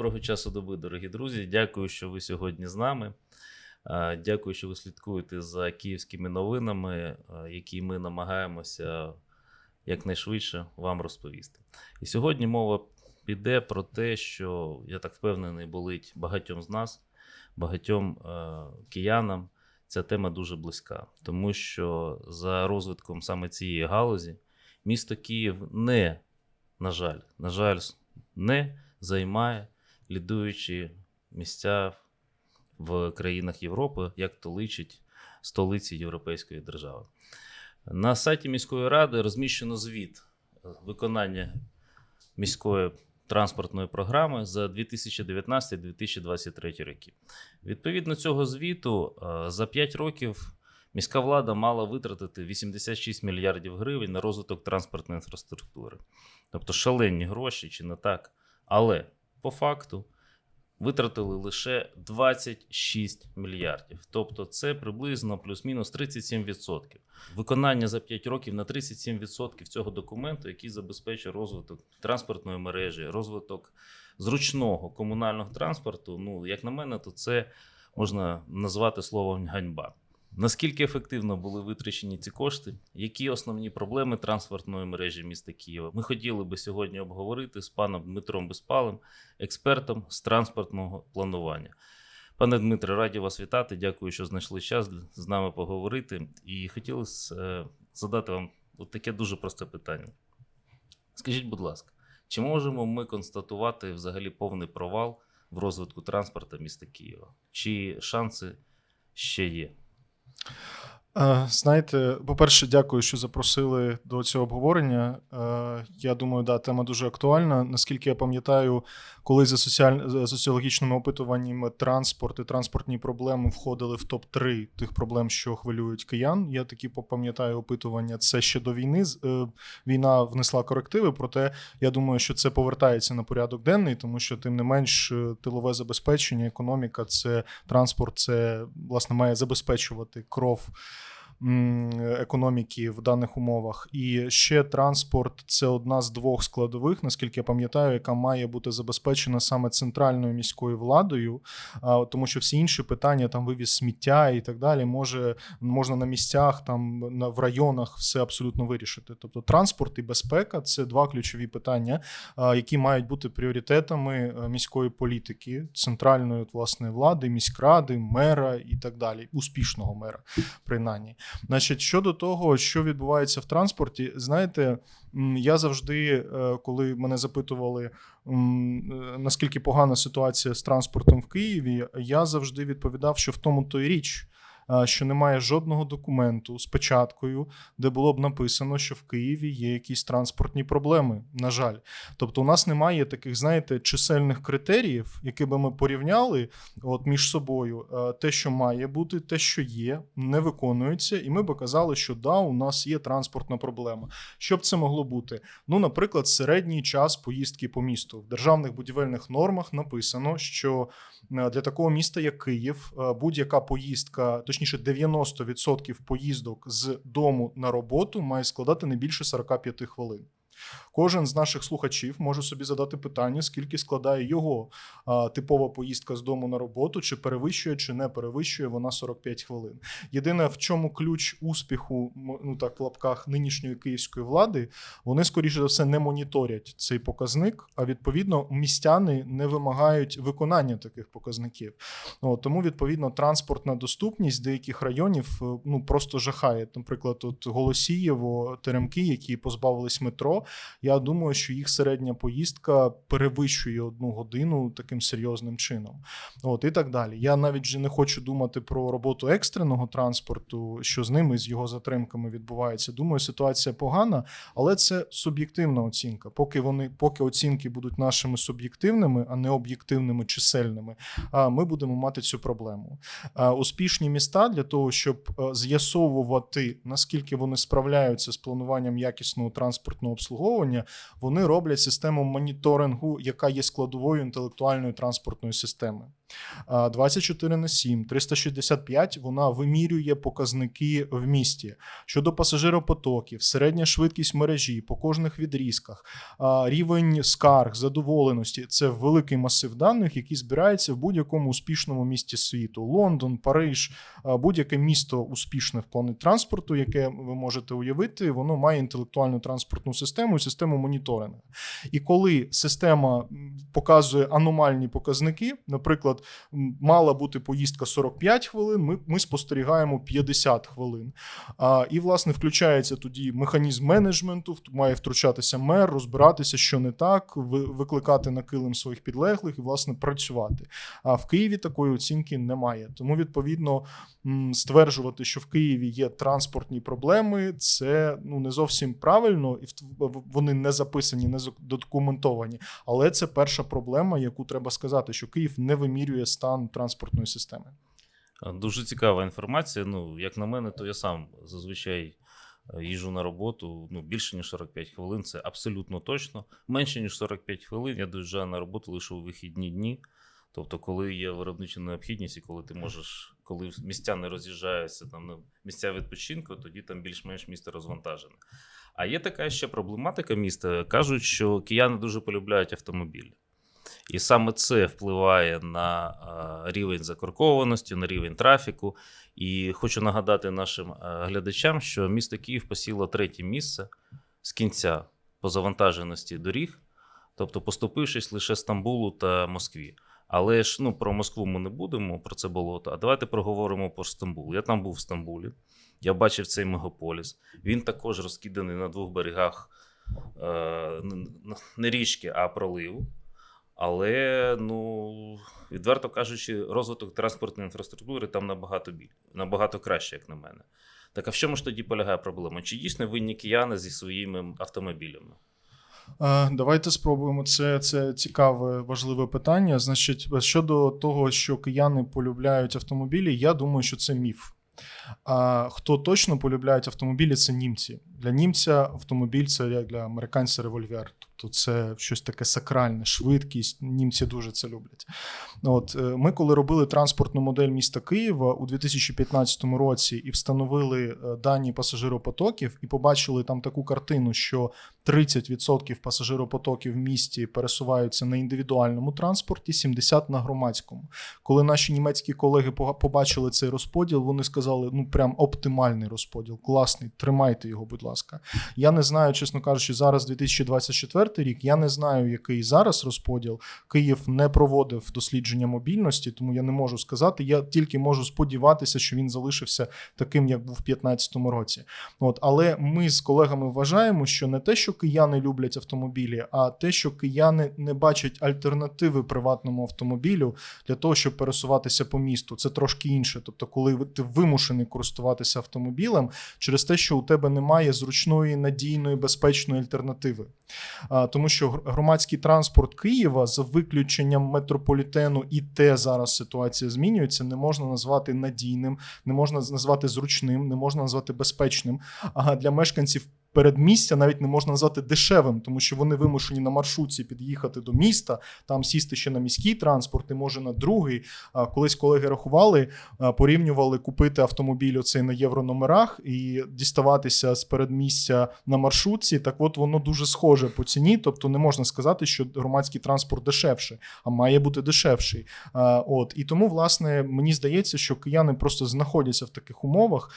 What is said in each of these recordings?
Доброго часу доби, дорогі друзі. Дякую, що ви сьогодні з нами. Дякую, що ви слідкуєте за київськими новинами, е, які ми намагаємося якнайшвидше вам розповісти. І сьогодні мова піде про те, що я так впевнений, болить багатьом з нас, багатьом е, киянам. Ця тема дуже близька, тому що за розвитком саме цієї галузі місто Київ не, на жаль, на жаль, не займає лідуючі місця в країнах Європи, як то личить столиці Європейської держави. На сайті міської ради розміщено звіт виконання міської транспортної програми за 2019-2023 роки. Відповідно цього звіту, е, за 5 років міська влада мала витратити 86 мільярдів гривень на розвиток транспортної інфраструктури. Тобто шалені гроші, чи не так? Але по факту витратили лише 26 мільярдів. Тобто це приблизно плюс-мінус 37%. Виконання за 5 років на 37% цього документу, який забезпечує розвиток транспортної мережі, розвиток зручного комунального транспорту. Ну, як на мене, то це можна назвати словом ганьба. Наскільки ефективно були витрачені ці кошти? Які основні проблеми транспортної мережі міста Києва? Ми хотіли би сьогодні обговорити з паном Дмитром Безпалим, експертом з транспортного планування. Пане Дмитре, раді вас вітати. Дякую, що знайшли час з нами поговорити. І хотілося е, задати вам от таке дуже просте питання. Скажіть, будь ласка, чи можемо ми констатувати взагалі повний провал в розвитку транспорту міста Києва? Чи шанси ще є? Е, Знаєте, по-перше, дякую, що запросили до цього обговорення. Е, Я думаю, да, тема дуже актуальна. Наскільки я пам'ятаю, коли за, соціаль... за соціологічними опитуваннями транспорт і транспортні проблеми входили в топ-3 тих проблем, що хвилюють киян. Я такі пам'ятаю опитування. Це ще до війни. Е, Війна внесла корективи, проте я думаю, що це повертається на порядок денний, тому що тим не менш е, тилове забезпечення, економіка, це транспорт, це власне має забезпечувати кров економіки в даних умовах. І ще транспорт це одна з двох складових, наскільки я пам'ятаю, яка має бути забезпечена саме центральною міською владою, тому що всі інші питання, там вивіз сміття і так далі, може можна на місцях, там в районах все абсолютно вирішити. Тобто транспорт і безпека це два ключові питання, які мають бути пріоритетами е, міської політики, центральної власне влади, міськради, мера і так далі, успішного мера, принаймні. Значить, щодо того, що відбувається в транспорті, знаєте, я завжди, е, коли мене запитували, е, наскільки погана ситуація з транспортом в Києві, я завжди відповідав, що в тому то й річ. Що немає жодного документу з печаткою, де було б написано, що в Києві є якісь транспортні проблеми. На жаль, тобто, у нас немає таких, знаєте, чисельних критеріїв, які би ми порівняли от між собою. Те, що має бути, те, що є, не виконується, і ми би казали, що да, у нас є транспортна проблема. Що б це могло бути? Ну, наприклад, середній час поїздки по місту в державних будівельних нормах написано, що е, для такого міста, як Київ, е, будь-яка поїздка, точніше, 90% поїздок з дому на роботу має складати не більше 45 хвилин. Кожен з наших слухачів може собі задати питання, скільки складає його а, типова поїздка з дому на роботу, чи перевищує, чи не перевищує вона 45 хвилин. Єдине, в чому ключ успіху, ну так в лапках нинішньої київської влади, вони скоріше за все не моніторять цей показник, а відповідно містяни не вимагають виконання таких показників. От, тому відповідно транспортна доступність деяких районів е, ну просто жахає. Наприклад, от Голосієво, Теремки, які позбавились метро. Я думаю, що їх середня поїздка перевищує одну годину таким серйозним чином. От і так далі. Я навіть вже не хочу думати про роботу екстреного транспорту, що з ними з його затримками відбувається. Думаю, ситуація погана, але це суб'єктивна оцінка. Поки вони, поки оцінки будуть нашими суб'єктивними, а не об'єктивними чисельними, ми будемо мати цю проблему. Успішні міста для того, щоб е, з'ясовувати наскільки вони справляються з плануванням якісного транспортного обслуговування, вони роблять систему моніторингу, яка є складовою інтелектуальної транспортної системи. А 24 на 7, 365 вона вимірює показники в місті щодо пасажиропотоків, середня швидкість мережі по кожних відрізках, рівень скарг, задоволеності. Це великий масив даних, який збирається в будь-якому успішному місті світу: Лондон, Париж, будь-яке місто успішне в плані транспорту, яке ви можете уявити, воно має інтелектуальну транспортну систему і систему моніторингу. І коли система показує аномальні показники, наприклад, мала бути поїздка 45 хвилин, ми, ми спостерігаємо 50 хвилин. А, і, власне, включається тоді механізм менеджменту, має втручатися мер, розбиратися, що не так, викликати на килим своїх підлеглих і, власне, працювати. А в Києві такої оцінки немає. Тому, відповідно, стверджувати, що в Києві є транспортні проблеми, це ну не зовсім правильно, і вони не записані, не задокументовані. Але це перша проблема, яку треба сказати, що Київ не вимірює стан транспортної системи. Дуже цікава інформація. Ну, як на мене, то я сам зазвичай е, їжджу на роботу ну, більше, ніж 45 хвилин. Це абсолютно точно. Менше, ніж 45 хвилин я доїжджаю на роботу лише у вихідні дні. Тобто, коли є виробнича необхідність, і коли ти можеш, коли місця не роз'їжджаються, там ну, місця відпочинку, тоді там більш-менш місто розвантажене. А є така ще проблематика міста. Кажуть, що кияни дуже полюбляють автомобілі. І саме це впливає на е, рівень закоркованості, на рівень трафіку. І хочу нагадати нашим е, глядачам, що місто Київ посіло третє місце з кінця по завантаженості доріг, тобто поступившись лише Стамбулу та Москві. Але ж ну, про Москву ми не будемо, про це болото. А давайте проговоримо про Стамбул. Я там був в Стамбулі, я бачив цей мегаполіс. Він також розкиданий на двох берегах е, не річки, а проливу. Але, ну, відверто кажучи, розвиток транспортної інфраструктури там набагато біль, набагато краще, як на мене. Так а в чому ж тоді полягає проблема? Чи дійсно винні кияни зі своїми автомобілями? Е, Давайте спробуємо. Це, це цікаве, важливе питання. Значить, щодо того, що кияни полюбляють автомобілі, я думаю, що це міф. А хто точно полюбляють автомобілі, це німці. Для німця автомобіль це як для американця револьвер. Тобто це щось таке сакральне, швидкість. Німці дуже це люблять. От е, ми, коли робили транспортну модель міста Києва у 2015 році і встановили е, дані пасажиропотоків, і побачили там таку картину, що 30% пасажиропотоків в місті пересуваються на індивідуальному транспорті, 70% на громадському. Коли наші німецькі колеги побачили цей розподіл, вони сказали: ну прям оптимальний розподіл, класний, тримайте його, будь ласка. Я не знаю, чесно кажучи, зараз 2024 рік. Я не знаю, який зараз розподіл. Київ не проводив дослідження мобільності, тому я не можу сказати. Я тільки можу сподіватися, що він залишився таким, як був в 2015 році. От, але ми з колегами вважаємо, що не те, що кияни люблять автомобілі, а те, що кияни не бачать альтернативи приватному автомобілю для того, щоб пересуватися по місту. Це трошки інше. Тобто, коли ти вимушений користуватися автомобілем через те, що у тебе немає зручної, надійної, безпечної альтернативи. Тому що громадський транспорт Києва за виключенням метрополітену і те зараз ситуація змінюється, не можна назвати надійним, не можна назвати зручним, не можна назвати безпечним. А для мешканців. Передмістя навіть не можна назвати дешевим, тому що вони вимушені на маршрутці під'їхати до міста, там сісти ще на міський транспорт, і може на другий. Колись колеги рахували, порівнювали купити автомобіль оцей на єврономерах і діставатися з передмістя на маршрутці. Так от воно дуже схоже по ціні. Тобто не можна сказати, що громадський транспорт дешевший, а має бути дешевший. От і тому, власне, мені здається, що кияни просто знаходяться в таких умовах,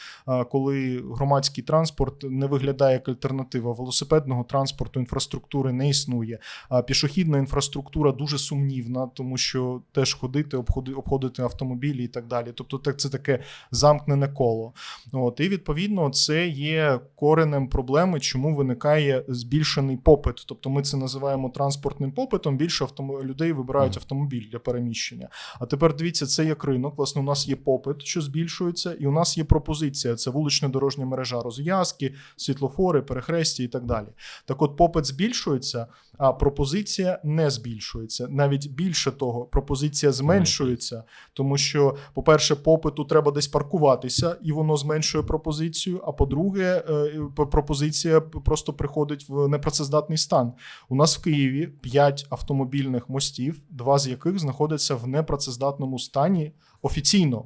коли громадський транспорт не виглядає як альтернатива. Велосипедного транспорту інфраструктури не існує. А пішохідна інфраструктура дуже сумнівна, тому що теж ходити, обходи, обходити автомобілі і так далі. Тобто, так це таке замкнене коло. От і відповідно це є коренем проблеми, чому виникає збільшений попит. Тобто, ми це називаємо транспортним попитом. Більше автом... людей вибирають автомобіль для переміщення. А тепер дивіться, це як ринок. Власне, у нас є попит, що збільшується, і у нас є пропозиція. Це вулична дорожня мережа розв'язки, світлофори. Світлофори, перехрестя і так далі. Так от попит збільшується, а пропозиція не збільшується. Навіть більше того, пропозиція зменшується, тому що, по-перше, попиту треба десь паркуватися, і воно зменшує пропозицію. А по-друге, е, пропозиція просто приходить в непрацездатний стан. У нас в Києві 5 автомобільних мостів, два з яких знаходяться в непрацездатному стані офіційно.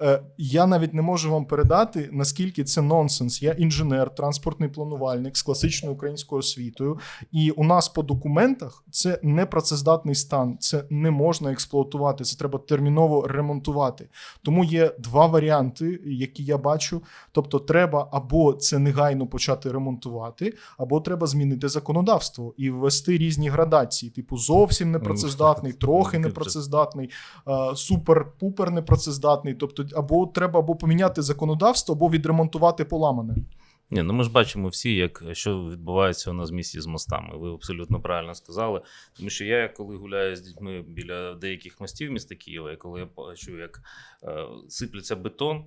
Е, Я навіть не можу вам передати, наскільки це нонсенс. Я інженер, транспортний планувальник з класичною українською освітою. І у нас по документах це непрацездатний стан, це не можна експлуатувати, це треба терміново ремонтувати. Тому є два варіанти, які я бачу. Тобто, треба або це негайно почати ремонтувати, або треба змінити законодавство і ввести різні градації, типу зовсім непрацездатний, трохи Це вже- непрацездатний, е, супер-пупер непрацездатний. Тобто, або треба або поміняти законодавство, або відремонтувати поламане. Ні, ну ми ж бачимо всі, як що відбувається у нас в місті з мостами. Ви абсолютно правильно сказали. Тому що я, коли гуляю з дітьми біля деяких мостів міста Києва, і коли я бачу, як е, сиплеться бетон,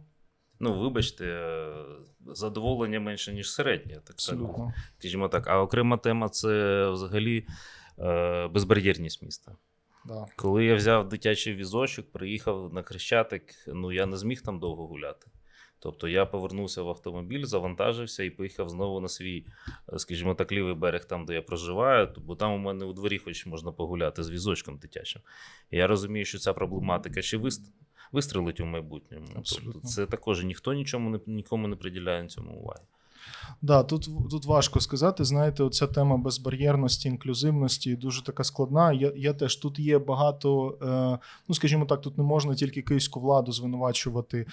ну вибачте, е, задоволення менше, ніж середнє. Так Абсолютно. скажімо так. А окрема тема це взагалі е, безбар'єрність міста. Да. Коли я взяв дитячий візочок, приїхав на Хрещатик, ну я не зміг там довго гуляти. Тобто я повернувся в автомобіль, завантажився і поїхав знову на свій, е, скажімо так, лівий берег, там, де я проживаю, бо там у мене у дворі хоч можна погуляти з візочком дитячим. І я розумію, що ця проблематика ще вист- вистрелить у майбутньому. Абсолютно. Тобто це також ніхто нічому не, нікому не приділяє цьому уваги. Да, тут, тут важко сказати. Знаєте, оця тема безбар'єрності, інклюзивності дуже така складна. Я, я теж тут є багато, е, ну скажімо так, тут не можна тільки київську владу звинувачувати.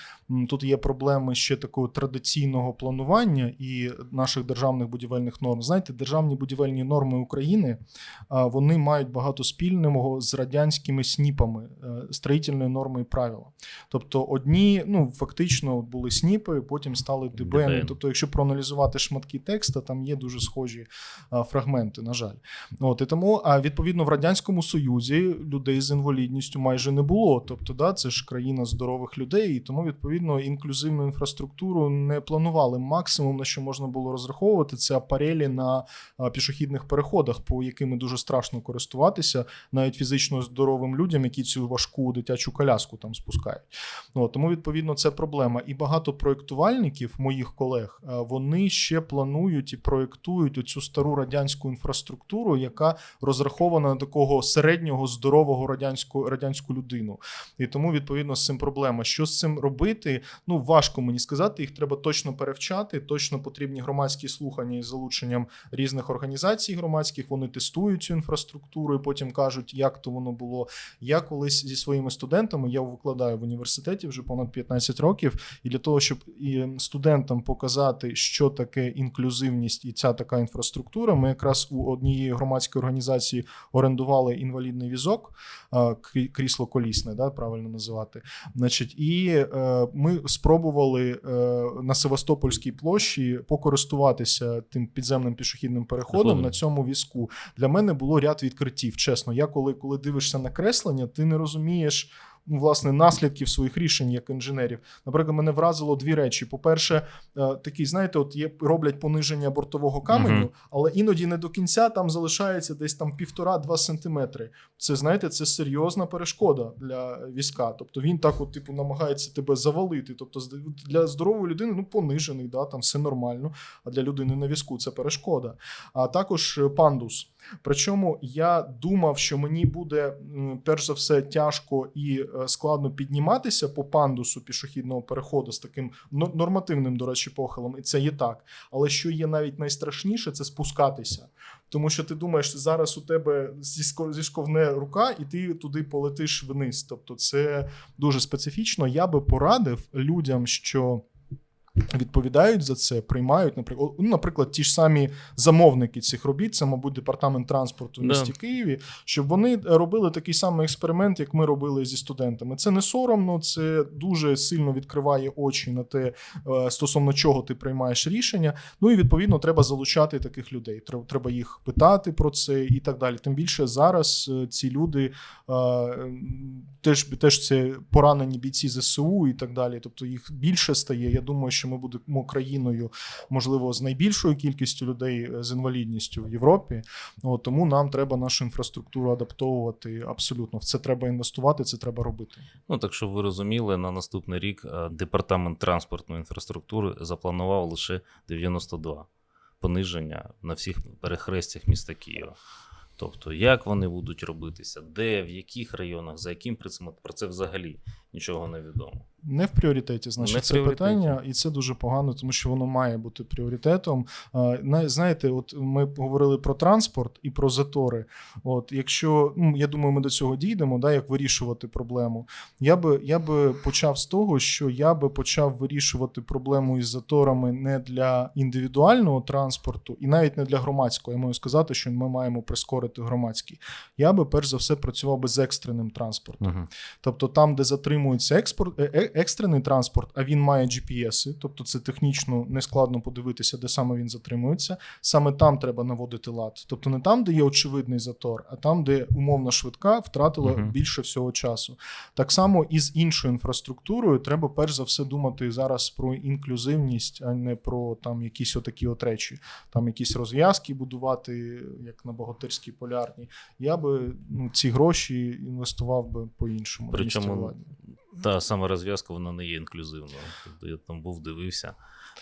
Тут є проблеми ще такого традиційного планування і наших державних будівельних норм. Знаєте, державні будівельні норми України а, вони мають багато спільного з радянськими сніпами, е, строїтельної норми і правила. Тобто, одні, ну фактично, були сніпи, потім стали. ДБН. Тобто, якщо проаналізувати шматки текста, там є дуже схожі фрагменти, на жаль. От і тому, а відповідно, в радянському союзі людей з інвалідністю майже не було. Тобто, да, це ж країна здорових людей, і тому відповідно інклюзивну інфраструктуру не планували. Максимум на що можна було розраховувати, це апарелі на пішохідних переходах, по якими дуже страшно користуватися, навіть фізично здоровим людям, які цю важку дитячу коляску там спускають. От, тому відповідно це проблема. І багато проєктувальників, моїх колег, е, вони ще планують і проєктують оцю стару радянську інфраструктуру, яка розрахована на такого середнього здорового радянську радянську людину. І тому відповідно з цим проблема. Що з цим робити? Ну важко мені сказати. Їх треба точно перевчати. Точно потрібні громадські слухання із залученням різних організацій громадських. Вони тестують цю інфраструктуру і потім кажуть, як то воно було. Я колись зі своїми студентами я викладаю в університеті вже понад 15 років, і для того, щоб і студентам показати, що таке інклюзивність і ця така інфраструктура, ми якраз у однієї громадської організації орендували інвалідний візок, крісло колісне, да, правильно називати. Значить, і е, ми спробували е, на Севастопольській площі покористуватися тим підземним пішохідним переходом Переходом. на цьому візку. Для мене було ряд відкриттів. Чесно, я коли, коли дивишся на креслення, ти не розумієш. Ну, Власне, наслідків своїх рішень як інженерів. Наприклад, мене вразило дві речі. По-перше, е, такий, знаєте, от є роблять пониження бортового каменю, але іноді не до кінця там залишається десь там півтора-два сантиметри. Це знаєте, це серйозна перешкода для візка. Тобто він так, от, типу, намагається тебе завалити. Тобто, для здорової людини ну понижений, да, там все нормально. А для людини на візку це перешкода. А також е, пандус. Причому я думав, що мені буде перш за все тяжко і е, складно підніматися по пандусу пішохідного переходу з таким нормативним, до речі, похилом, і це є так. Але що є навіть найстрашніше, це спускатися. Тому що ти думаєш, зараз у тебе зісковне рука, і ти туди полетиш вниз. Тобто, це дуже специфічно. Я би порадив людям, що. Відповідають за це, приймають, наприклад, ну, наприклад, ті ж самі замовники цих робіт, це, мабуть, департамент транспорту в Да. місті Києві, щоб вони робили такий самий експеримент, як ми робили зі студентами. Це не соромно, це дуже сильно відкриває очі на те, е, стосовно чого ти приймаєш рішення. Ну і відповідно треба залучати таких людей. Треба, їх питати про це і так далі. Тим більше зараз е, ці люди е, теж, теж це поранені бійці ЗСУ і так далі. Тобто їх більше стає. Я думаю, що що ми будемо країною, можливо, з найбільшою кількістю людей е, з інвалідністю в Європі. От, тому нам треба нашу інфраструктуру адаптовувати абсолютно. В це треба інвестувати, це треба робити. Ну, так щоб ви розуміли, на наступний рік е, департамент транспортної інфраструктури запланував лише 92 пониження на всіх перехрестях міста Києва. Тобто, як вони будуть робитися, де, в яких районах, за яким принципом, про це взагалі нічого не відомо. Не в пріоритеті, значить, Не це пріоритеті. питання, і це дуже погано, тому що воно має бути пріоритетом. Знаєте, от ми говорили про транспорт і про затори. От, якщо ну, я думаю, ми до цього дійдемо, да, як вирішувати проблему. Я би я би почав з того, що я би почав вирішувати проблему із заторами не для індивідуального транспорту і навіть не для громадського. Я можу сказати, що ми маємо прискорити громадський. Я би перш за все працював би з екстреним транспортом. Угу. Тобто там, де затримується експорт, е- е- екстрений транспорт, а він має GPS, тобто це технічно нескладно подивитися, де саме він затримується. Саме там треба наводити лад. Тобто не там, де є очевидний затор, а там, де умовно швидка втратила Мгм. більше всього часу. Так само і з іншою інфраструктурою треба перш за все думати зараз про інклюзивність, а не про там якісь отакі от речі. Там якісь розв'язки будувати, як на богатирській полярній. Я би ну, ці гроші інвестував би по-іншому. Причому владі. Та сама розв'язка вона не є інклюзивною. Тобто я там був, дивився,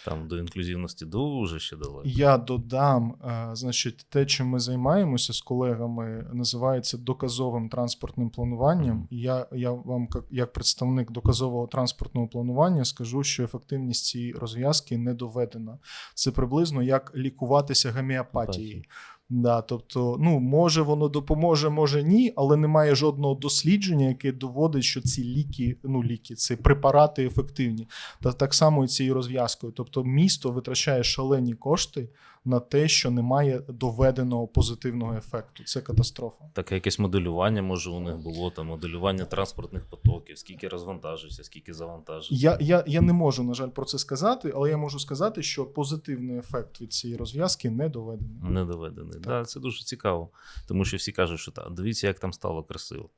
там до інклюзивності дуже ще далеко. Я додам, е, значить, те, чим ми займаємося з колегами, називається доказовим транспортним плануванням. І я, я вам, як, як представник доказового транспортного планування, скажу, що ефективність цієї розв'язки не доведена. Це приблизно як лікуватися гомеопатією. Да, тобто, ну може воно допоможе, може ні, але немає жодного дослідження, яке доводить, що ці ліки, ну ліки, ці препарати ефективні. Та так само і цією розв'язкою. Тобто, місто витрачає шалені кошти на те, що немає доведеного позитивного ефекту. Це катастрофа. Таке якесь моделювання, може, у них було там моделювання транспортних потоків, скільки розвантажився, скільки завантажився. Я, я, я не можу, на жаль, про це сказати, але я можу сказати, що позитивний ефект від цієї розв'язки не доведений. Не доведений. Да, це дуже цікаво. Тому що всі кажуть, що так, дивіться, як там стало красиво.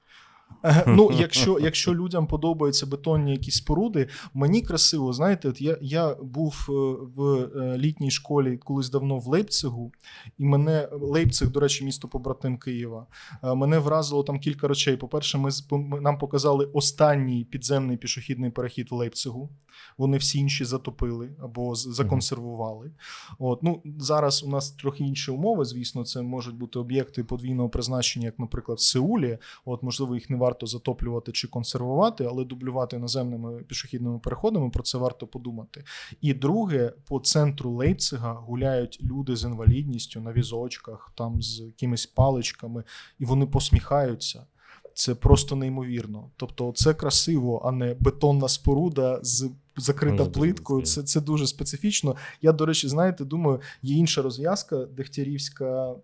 Ну, якщо, якщо людям подобаються бетонні якісь споруди, мені красиво, знаєте, от я, я був е, в е, літній школі колись давно в Лейпцигу, і мене Лейпциг, до речі, місто побратим Києва. Е, Мене вразило там кілька речей. По-перше, ми- нам показали останній підземний пішохідний перехід в Лейпцигу. Вони всі інші затопили або законсервували. От ну зараз у нас трохи інші умови. Звісно, це можуть бути об'єкти подвійного призначення, як, наприклад, в Сеулі. От, можливо, їх не варто затоплювати чи консервувати, але дублювати наземними пішохідними переходами. Про це варто подумати. І друге, по центру Лейпцига гуляють люди з інвалідністю на візочках, там з якимись паличками, і вони посміхаються. Це просто неймовірно. Тобто, це красиво, а не бетонна споруда з закрита Ну, плиткою. це- Це, дуже специфічно. Я, до речі, знаєте, думаю, є інша розв'язка, Дегтярівська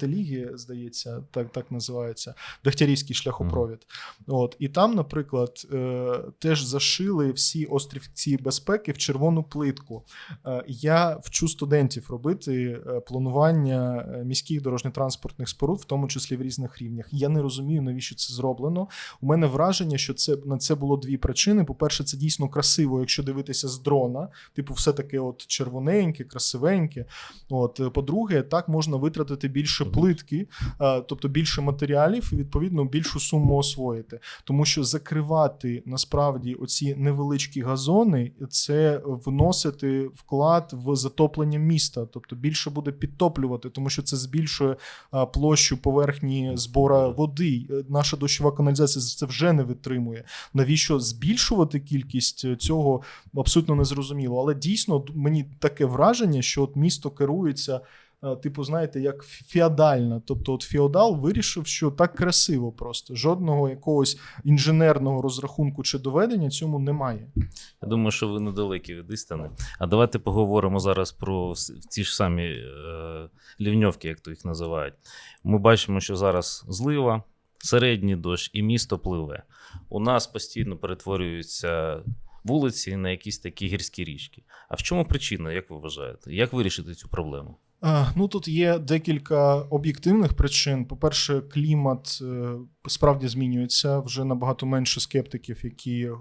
Теліги, здається, так, так називається. Дегтярівський шляхопровід. От, і там, наприклад, е, теж зашили всі острівці безпеки в червону плитку. Е, Я вчу студентів робити е, планування міських дорожньо-транспортних споруд, в тому числі в різних рівнях. Я не розумію, навіщо це зроблено. У мене враження, що це на це було дві причини. По-перше, це дійсно красиво, якщо дивитися з дрона. Типу, все таке, от червоненьке, красивеньке. От, е, по-друге, так можна витратити більше плитки, е, тобто більше матеріалів, і відповідно більшу суму освоїти. Тому що закривати насправді оці невеличкі газони це вносити вклад в затоплення міста, тобто більше буде підтоплювати, тому що це збільшує площу поверхні збора води. Е, Наша дощова каналізація це вже не витримує. Навіщо збільшувати кількість е, цього абсолютно незрозуміло. Але дійсно мені таке враження, що от місто керується. е, Типу, знаєте, як феодально. Тобто, от феодал вирішив, що так красиво просто. Жодного якогось інженерного розрахунку чи доведення цьому немає. Я думаю, що ви недалекі від істини. А давайте поговоримо зараз про ці ж самі е, лівньовки, як то їх називають. Ми бачимо, що зараз злива, середній дощ і місто пливе. У нас постійно перетворюються вулиці на якісь такі гірські річки. А в чому причина, як ви вважаєте? Як вирішити цю проблему? Ну тут є декілька об'єктивних причин. По-перше, клімат е, справді змінюється. Вже набагато менше скептиків, які е,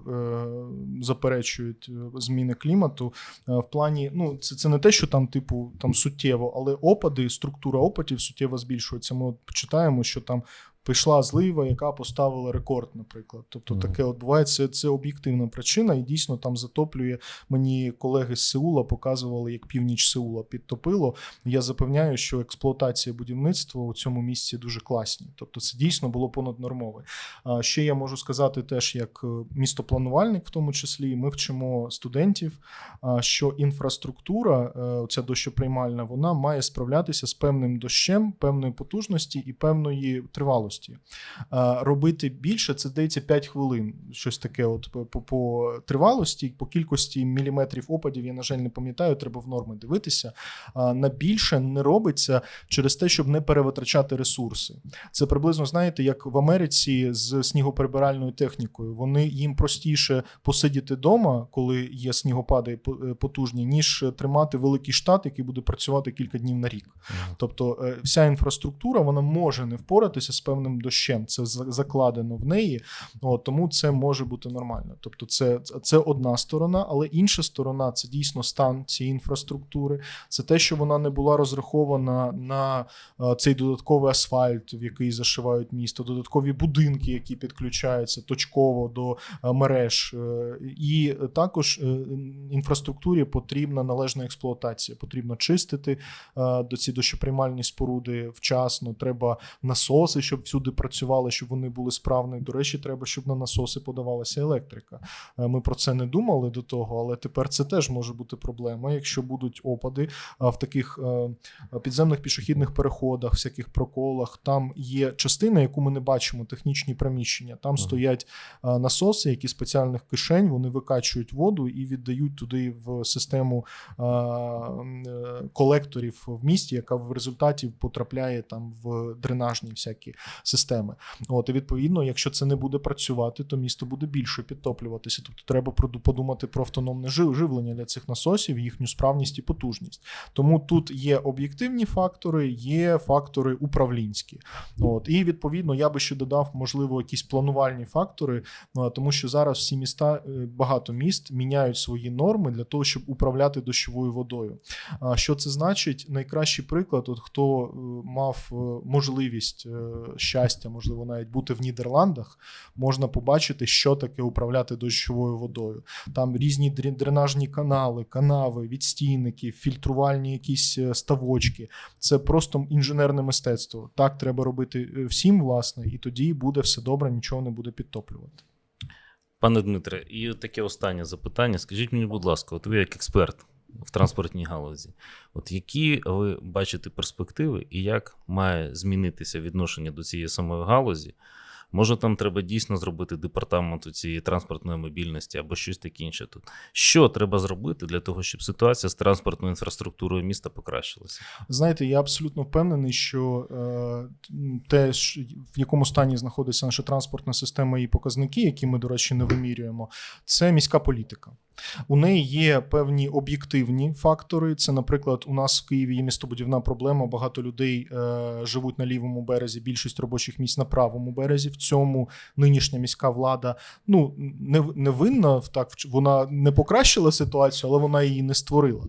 заперечують е, зміни клімату. В плані, ну це, це не те, що там, типу, там суттєво, але опади, структура опадів суттєво збільшується. Ми от почитаємо, що там. Прийшла злива, яка поставила рекорд, наприклад. Тобто Мгм. таке відбувається. Це об'єктивна причина, і дійсно там затоплює. Мені колеги з Сеула показували, як північ Сеула підтопило. Я запевняю, що експлуатація будівництва у цьому місці дуже класні. Тобто, це дійсно було понаднормове. А ще я можу сказати, теж як е, містопланувальник, в тому числі, ми вчимо студентів, що інфраструктура, е, ця дощоприймальна, вона має справлятися з певним дощем, певної потужності і певної тривалості. А, Робити більше це здається 5 хвилин. Щось таке, от по, по, тривалості, по кількості міліметрів опадів, я, на жаль, не пам'ятаю, треба в норми дивитися. На більше не робиться через те, щоб не перевитрачати ресурси. Це приблизно знаєте, як в Америці з снігоперебиральною технікою. Вони їм простіше посидіти вдома, коли є снігопади е, потужні, ніж тримати великий штат, який буде працювати кілька днів на рік. Тобто, е, вся інфраструктура вона може не впоратися з певним дощем. Це закладено в неї. От, тому це може бути нормально. Тобто, це, це одна сторона, але інша сторона це дійсно стан цієї інфраструктури. Це те, що вона не була розрахована на е, цей додатковий асфальт, в який зашивають місто, додаткові будинки, які підключаються точково до е, мереж. Е, І також інфраструктурі потрібна належна експлуатація. Потрібно чистити до ці дощоприймальні споруди вчасно. Треба насоси, щоб всюди працювали, щоб вони були справні. До речі, треба, щоб на насоси подавалася електрика. Е, Ми про це не думали до того, але тепер це теж може бути проблема, якщо будуть опади в таких е, підземних пішохідних переходах, всяких проколах. Там є частина, яку ми не бачимо, технічні приміщення. Там Мгм. стоять е, насоси, які спеціальних кишень вони викачують воду і віддають туди в систему колекторів в місті, яка в результаті потрапляє там в дренажні всякі системи. От і відповідно, якщо це не буде працювати, то місто буде більше підтоплюватися. Тобто треба подумати про автономне живлення для цих насосів, їхню справність і потужність. Тому тут є об'єктивні фактори, є фактори управлінські. От і відповідно я би ще додав, можливо, якісь планувальні фактори, ну, тому що зараз всі міста, е, багато міст міняють свої норми для того, щоб управляти дощовою водою. Що це значить? Найкращий приклад, от хто е, мав е, можливість е, щастя, можливо, навіть бути в Нідерландах, можна побачити, що таке управляти дощовою водою. Там різні дренажні канали, канави, відстійники, фільтрувальні якісь е, ставочки. Це просто інженерне мистецтво. Так треба робити е, всім, власне, і тоді буде все добре, нічого не буде підтоплювати. Пане Дмитре, і таке останнє запитання. Скажіть мені, будь ласка, от ви як експерт в транспортній галузі, от які ви бачите перспективи і як має змінитися відношення до цієї самої галузі? Може, там треба дійсно зробити департамент цієї транспортної мобільності або щось таке інше тут. Що треба зробити для того, щоб ситуація з транспортною інфраструктурою міста покращилася? Знаєте, я абсолютно впевнений, що е, те, в якому стані знаходиться наша транспортна система і показники, які ми, до речі, не вимірюємо, це міська політика. У неї є певні об'єктивні фактори. Це, наприклад, у нас в Києві є містобудівна проблема. Багато людей е, живуть на лівому березі, більшість робочих місць на правому березі. В цьому нинішня міська влада ну не, не винна в так, вона не покращила ситуацію, але вона її не створила.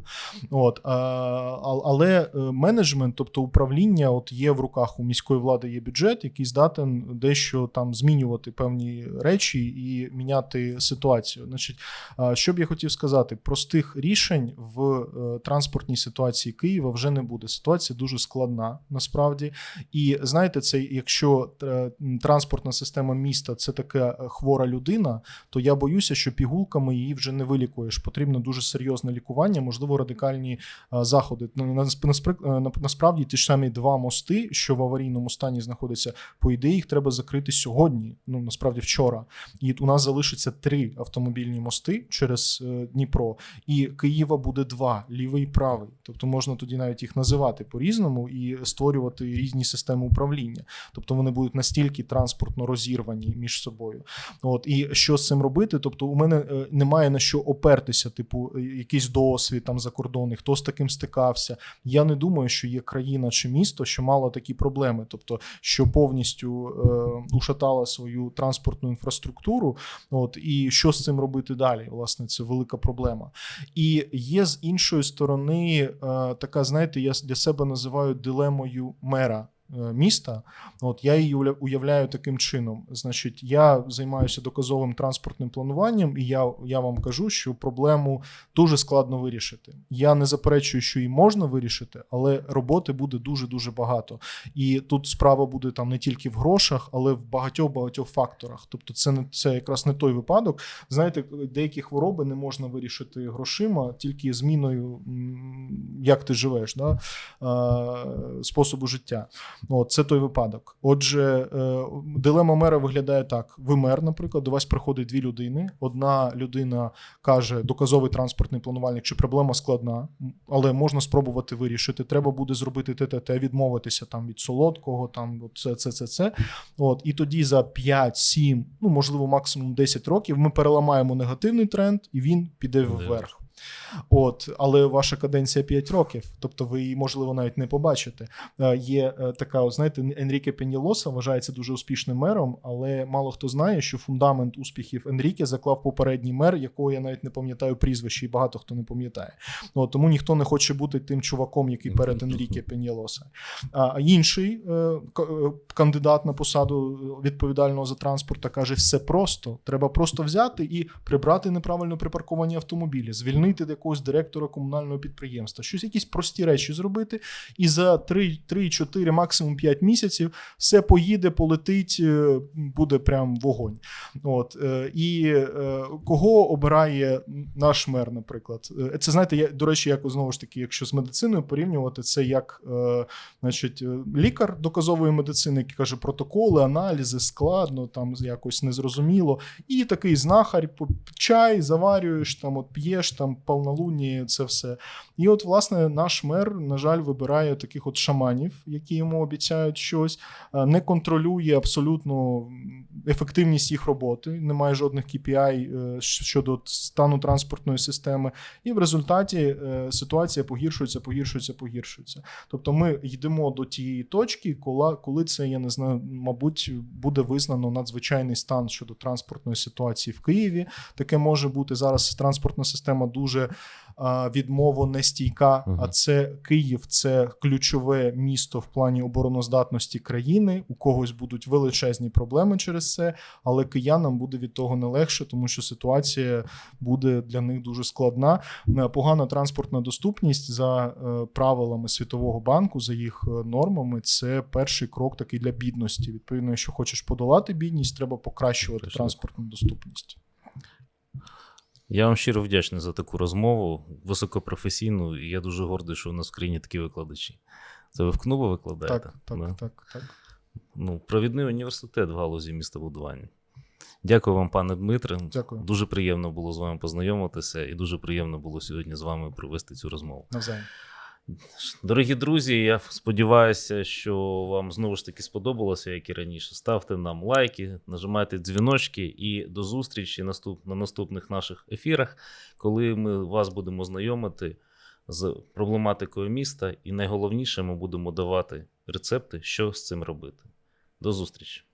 От, а- але е, менеджмент, тобто управління, от є в руках у міської влади є бюджет, який здатен дещо там змінювати певні речі і міняти ситуацію. Значить, а, що я хотів сказати, простих рішень в е, транспортній ситуації Києва вже не буде. Ситуація дуже складна насправді. І знаєте, це якщо е, транспортна система міста це така е, хвора людина, то я боюся, що пігулками її вже не вилікуєш. Потрібно дуже серйозне лікування, можливо, радикальні заходи. Ну, Насправді ті ж самі два мости, що в аварійному стані знаходяться, по ідеї їх треба закрити сьогодні. Ну насправді вчора. І у нас залишиться три автомобільні мости через через е, Дніпро, і Києва буде два: лівий і правий. Тобто можна тоді навіть їх називати по-різному і створювати різні системи управління. Тобто вони будуть настільки транспортно розірвані між собою. От і що з цим робити? Тобто, у мене е, немає на що опертися, типу, е, якийсь досвід там закордонний, хто з таким стикався. Я не думаю, що є країна чи місто, що мало такі проблеми, тобто що повністю е, ушатала свою транспортну інфраструктуру. От і що з цим робити далі? Власне, це велика проблема. І є з іншої сторони е, така, знаєте, я для себе називаю дилемою мера. Е, Міста, от я її уявляю таким чином. Значить, я займаюся доказовим транспортним плануванням, і я, я вам кажу, що проблему дуже складно вирішити. Я не заперечую, що її можна вирішити, але роботи буде дуже дуже багато. І тут справа буде там не тільки в грошах, але в багатьох багатьох факторах. Тобто, це не це якраз не той випадок. Знаєте, деякі хвороби не можна вирішити грошима, тільки зміною, як ти живеш, да? е, способу життя. От, це той випадок. Отже, е, дилема мера виглядає так: ви мер, наприклад, до вас приходить дві людини. Одна людина каже, доказовий транспортний планувальник, що проблема складна, але можна спробувати вирішити. Треба буде зробити ТТТ, відмовитися там від солодкого, там це, це, це, це. От, і тоді за 5, 7, ну можливо, максимум 10 років ми переламаємо негативний тренд, і він Піде вверх. От, але ваша каденція 5 років, тобто ви її, можливо, навіть не побачите. Е, Є е, така, от, знаєте, Енріке Пенілоса вважається дуже успішним мером, але мало хто знає, що фундамент успіхів Енріке заклав попередній мер, якого я навіть не пам'ятаю прізвище, і багато хто не пам'ятає. От, тому ніхто не хоче бути тим чуваком, який перед Енріке Пенілоса. А інший е, кандидат на посаду відповідального за транспорт каже: все просто. Треба просто взяти і прибрати неправильно припарковані автомобілі, звільнити якогось директора комунального підприємства, щось якісь прості речі зробити, і за 3-4, максимум 5 місяців все поїде, полетить, е, буде прям вогонь. От е, і е, кого обирає наш мер, наприклад, це знаєте, я до речі, як знову ж таки, якщо з медициною порівнювати, це як значить, лікар доказової медицини, який каже протоколи, аналізи, складно, там якось незрозуміло. І такий знахар, чай заварюєш, там от п'єш, там повнолунні, це все. І от, власне, наш мер, на жаль, вибирає таких от шаманів, які йому обіцяють щось, е, не контролює абсолютно ефективність їх роботи, немає жодних KPI е, щодо стану транспортної системи. І в результаті е, ситуація погіршується, погіршується, погіршується. Тобто ми йдемо до тієї точки, коли це, я не знаю, мабуть, буде визнано надзвичайний стан щодо транспортної ситуації в Києві. Таке може бути зараз. Транспортна система дуже а, відмово не стійка. А це Київ, це ключове місто в плані обороноздатності країни. У когось будуть величезні проблеми через це, але киянам буде від того не легше, тому що ситуація буде для них дуже складна. Е, Погана транспортна доступність за е, правилами Світового банку, за їх е, нормами, це перший крок такий для бідності. Відповідно, якщо хочеш подолати бідність, треба покращувати Покращувати. транспортну доступність. Я вам щиро вдячний за таку розмову, високопрофесійну, і я дуже гордий, що у нас в країні такі викладачі. Це ви в КНУБу викладаєте? Так, так, Да? так, так. Ну, провідний університет в галузі містобудування. Дякую вам, пане Дмитре. Дякую. Дуже приємно було з вами познайомитися, і дуже приємно було сьогодні з вами провести цю розмову. Навзаєм. Дорогі друзі, я сподіваюся, що вам знову ж таки сподобалося, як і раніше. Ставте нам лайки, нажимайте дзвіночки і до зустрічі наступ, на наступних наших ефірах, коли ми вас будемо знайомити з проблематикою міста, і найголовніше, ми будемо давати рецепти, що з цим робити. До зустрічі!